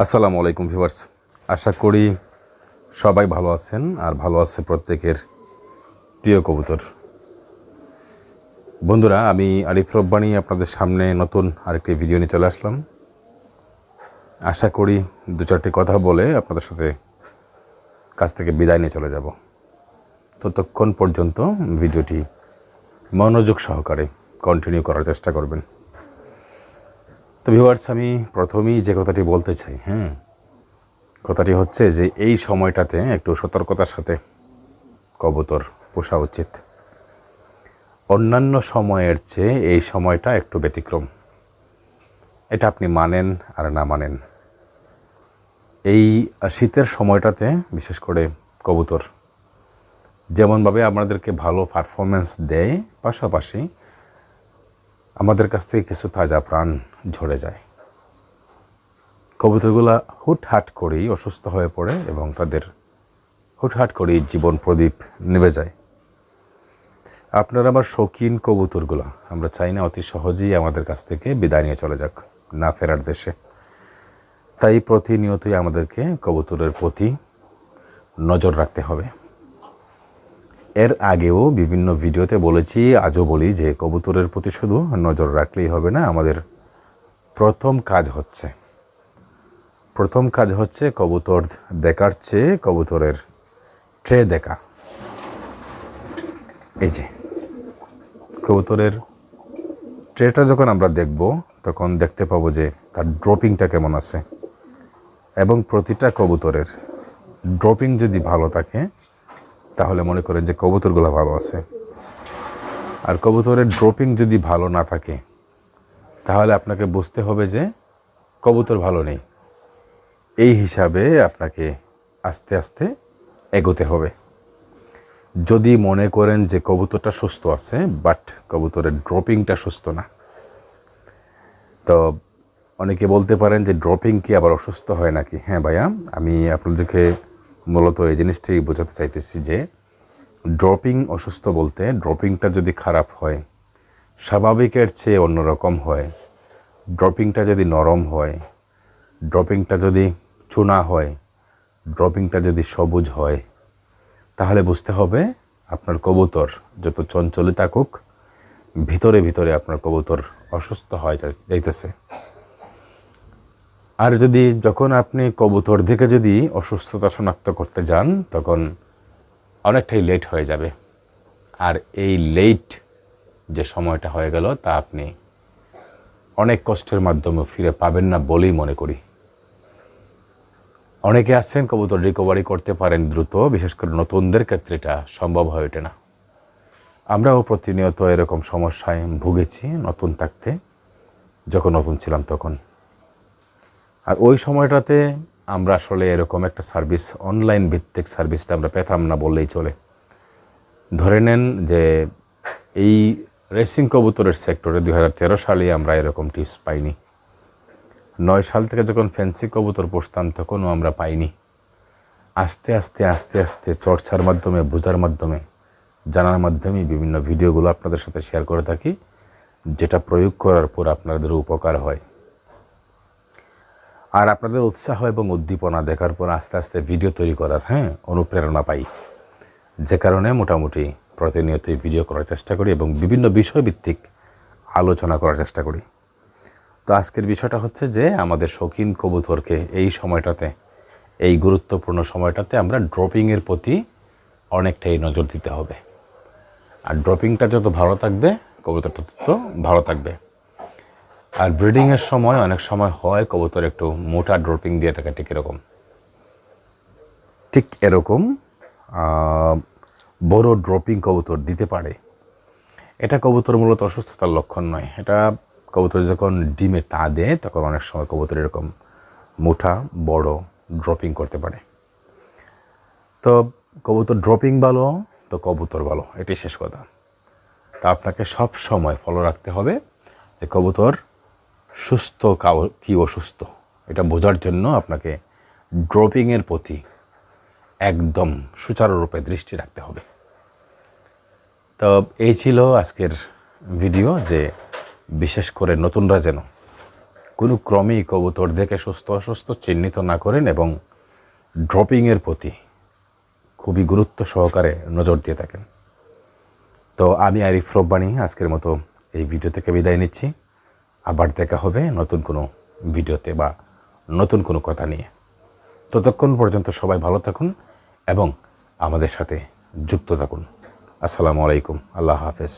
আসসালামু আলাইকুম ভিউয়ার্স। আশা করি সবাই ভালো আছেন আর ভালো আছে প্রত্যেকের প্রিয় কবুতর। বন্ধুরা, আমি আরিফ রব্বানি আপনাদের সামনে নতুন আরেকটি ভিডিও নিয়ে চলে আসলাম। আশা করি দু চারটি কথা বলে আপনাদের সাথে কাছ থেকে বিদায় নিয়ে চলে যাব। ততক্ষণ পর্যন্ত ভিডিওটি মনোযোগ সহকারে কন্টিনিউ করার চেষ্টা করবেন। তো ভিউয়ার্স আমি প্রথমেই যে কথাটি বলতে চাই হ্যাঁ কথাটি হচ্ছে যে এই সময়টাতে একটু সতর্কতার সাথে কবুতর পোষা উচিত। অন্যান্য সময়ের চেয়ে এই সময়টা একটু ব্যতিক্রম। এটা আপনি মানেন আর না মানেন। এই শীতের সময়টাতে বিশেষ করে কবুতর যেমনভাবে আপনাদেরকে ভালো পারফরমেন্স দেয়, পাশাপাশি আমাদের কাছ থেকে কিছু তাজা প্রাণ ঝরে যায়। কবুতরগুলা হুটহাট করেই অসুস্থ হয়ে পড়ে এবং তাদের হুটহাট করেই জীবন প্রদীপ নেবে যায়। আপনার আমার শৌখিন কবুতরগুলো, আমরা চাই না অতি সহজেই আমাদের কাছ থেকে বিদায় নিয়ে চলে যাক, না ফেরার দেশে। তাই প্রতিনিয়তই আমাদেরকে কবুতরের প্রতি নজর রাখতে হবে। এর আগেও বিভিন্ন ভিডিওতে বলেছি, আজও বলি যে কবুতরের প্রতি শুধু নজর রাখলেই হবে না, আমাদের প্রথম কাজ হচ্ছে, প্রথম কাজ হচ্ছে কবুতর দেখার চেয়ে কবুতরের ট্রে দেখা। এই যে, কবুতরের ট্রেটা যখন আমরা দেখব, তখন দেখতে পাবো যে তার ড্রপিংটা কেমন আছে। এবং প্রতিটা কবুতরের ড্রপিং যদি ভালো থাকে তাহলে মনে করেন যে কবুতরগুলো ভালো আছে। আর কবুতরের ড্রপিং যদি ভালো না থাকে, তাহলে আপনাকে বুঝতে হবে যে কবুতর ভালো নেই। এই হিসাবে আপনাকে আস্তে আস্তে এগোতে হবে। যদি মনে করেন যে কবুতরটা সুস্থ আছে বাট কবুতরের ড্রপিংটা সুস্থ না, তো অনেকে বলতে পারেন যে ড্রপিং কি আবার অসুস্থ হয় নাকি? হ্যাঁ ভাইয়া, আমি আপনাদেরকে মূলত এই জিনিসটাই বোঝাতে চাইতেছি যে ড্রপিং অসুস্থ বলতে ড্রপিংটা যদি খারাপ হয়, স্বাভাবিকের চেয়ে অন্যরকম হয়, ড্রপিংটা যদি নরম হয়, ড্রপিংটা যদি চুনা হয়, ড্রপিংটা যদি সবুজ হয়, তাহলে বুঝতে হবে আপনার কবুতর যত চঞ্চলে থাকুক, ভিতরে ভিতরে আপনার কবুতর অসুস্থ হয় যাইতেছে। আর যদি যখন আপনি কবুতর থেকে যদি অসুস্থতা শনাক্ত করতে যান, তখন অনেকটাই লেট হয়ে যাবে। আর এই লেট যে সময়টা হয়ে গেল, তা আপনি অনেক কষ্টের মাধ্যমে ফিরে পাবেন না বলেই মনে করি। অনেকে আছেন কবুতর রিকভারি করতে পারেন দ্রুত, বিশেষ করে নতুনদের ক্ষেত্রে এটা সম্ভব হয়ে ওঠে না। আমরাও প্রতিনিয়ত এরকম সমস্যায় ভুগেছি নতুন থাকতে, যখন নতুন ছিলাম তখন। আর ওই সময়টাতে আমরা আসলে এরকম একটা সার্ভিস অনলাইন ভিত্তিক সার্ভিসটা আমরা পেতাম না বললেই চলে। ধরে নেন যে এই রেসিং কবুতরের সেক্টরে দু হাজার তেরো সালে আমরা এরকম টিপস পাইনি। নয় সাল থেকে যখন ফ্যান্সি কবুতর পুষতাম তখনও আমরা পাইনি। আস্তে আস্তে আস্তে আস্তে চর্চার মাধ্যমে, বোঝার মাধ্যমে, জানার মাধ্যমে বিভিন্ন ভিডিওগুলো আপনাদের সাথে শেয়ার করে থাকি, যেটা প্রয়োগ করার পর আপনাদের উপকার হয়। আর আপনাদের উৎসাহ এবং উদ্দীপনা দেখার পর আস্তে আস্তে ভিডিও তৈরি করার হ্যাঁ অনুপ্রেরণা পাই। যে কারণে মোটামুটি প্রতিনিয়তই ভিডিও করার চেষ্টা করি এবং বিভিন্ন বিষয়ভিত্তিক আলোচনা করার চেষ্টা করি। তো আজকের বিষয়টা হচ্ছে যে, আমাদের শৌখিন কবুতরকে এই সময়টাতে, এই গুরুত্বপূর্ণ সময়টাতে আমরা ড্রপিংয়ের প্রতি অনেকটাই নজর দিতে হবে। আর ড্রপিংটা যত ভালো থাকবে, কবুতরটা তত ভালো থাকবে। আর ব্রিডিংয়ের সময় অনেক সময় হয় কবুতর একটু মোটা ড্রপিং দিয়ে থাকে, ঠিক এরকম। ঠিক এরকম বড় ড্রপিং কবুতর দিতে পারে। এটা কবুতর মূলত অসুস্থতার লক্ষণ নয়। এটা কবুতর যখন ডিমে তা দেয়, তখন অনেক সময় কবুতর এরকম মুঠা বড় ড্রপিং করতে পারে। তো কবুতর ড্রপিং ভালো, তো কবুতর ভালো এটি শেষ কথা। তা আপনাকে সব সময় ফলো রাখতে হবে যে কবুতর সুস্থ কী অসুস্থ? এটা বোঝার জন্য আপনাকে ড্রপিংয়ের প্রতি একদম সুচারুরূপে দৃষ্টি রাখতে হবে। তো এই ছিল আজকের ভিডিও যে বিশেষ করে নতুনরা যেন কোনো ক্রমেই কবুতর দেখে সুস্থ, অসুস্থ চিহ্নিত না করেন এবং ড্রপিংয়ের প্রতি খুবই গুরুত্ব সহকারে নজর দিয়ে থাকেন। তো আমি আরিফ রব্বানি, আজকের মতো এই ভিডিও থেকে বিদায় নিচ্ছি। আবার দেখা হবে নতুন কোনো ভিডিওতে বা নতুন কোনো কথা নিয়ে। ততক্ষণ পর্যন্ত সবাই ভালো থাকুন এবং আমাদের সাথে যুক্ত থাকুন। আসসালামু আলাইকুম। আল্লাহ হাফেজ।